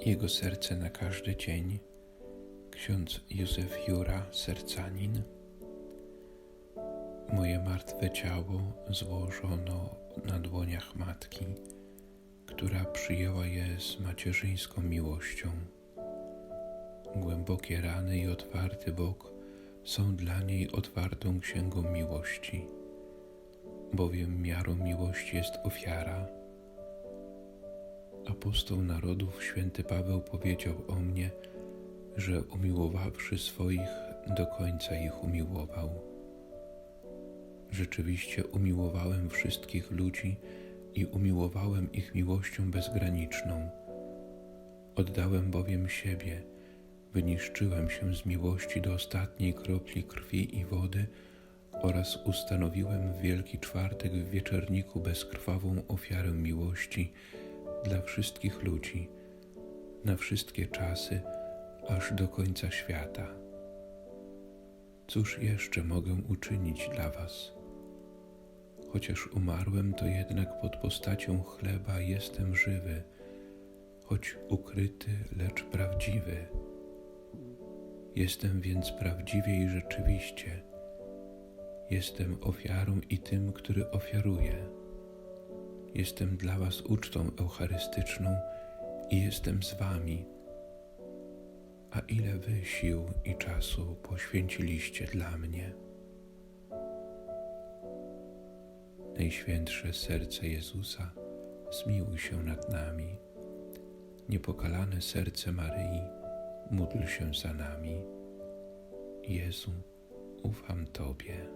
Jego serce na każdy dzień. Ksiądz Józef Jura, sercanin. Moje martwe ciało złożono na dłoniach matki, która przyjęła je z macierzyńską miłością. Głębokie rany i otwarty bok są dla niej otwartą księgą miłości, bowiem miarą miłości jest ofiara. Apostoł narodów święty Paweł powiedział o mnie, że umiłowawszy swoich, do końca ich umiłował. Rzeczywiście umiłowałem wszystkich ludzi i umiłowałem ich miłością bezgraniczną. Oddałem bowiem siebie, wyniszczyłem się z miłości do ostatniej kropli krwi i wody oraz ustanowiłem w Wielki Czwartek w wieczorniku bezkrwawą ofiarę miłości dla wszystkich ludzi, na wszystkie czasy, aż do końca świata. Cóż jeszcze mogę uczynić dla Was? Chociaż umarłem, to jednak pod postacią chleba jestem żywy, choć ukryty, lecz prawdziwy. Jestem więc prawdziwie i rzeczywiście. Jestem ofiarą i tym, który ofiaruje. Jestem dla Was ucztą eucharystyczną i jestem z Wami. A ile Wy sił i czasu poświęciliście dla mnie? Najświętsze serce Jezusa, zmiłuj się nad nami. Niepokalane serce Maryi, módl się za nami. Jezu, ufam Tobie.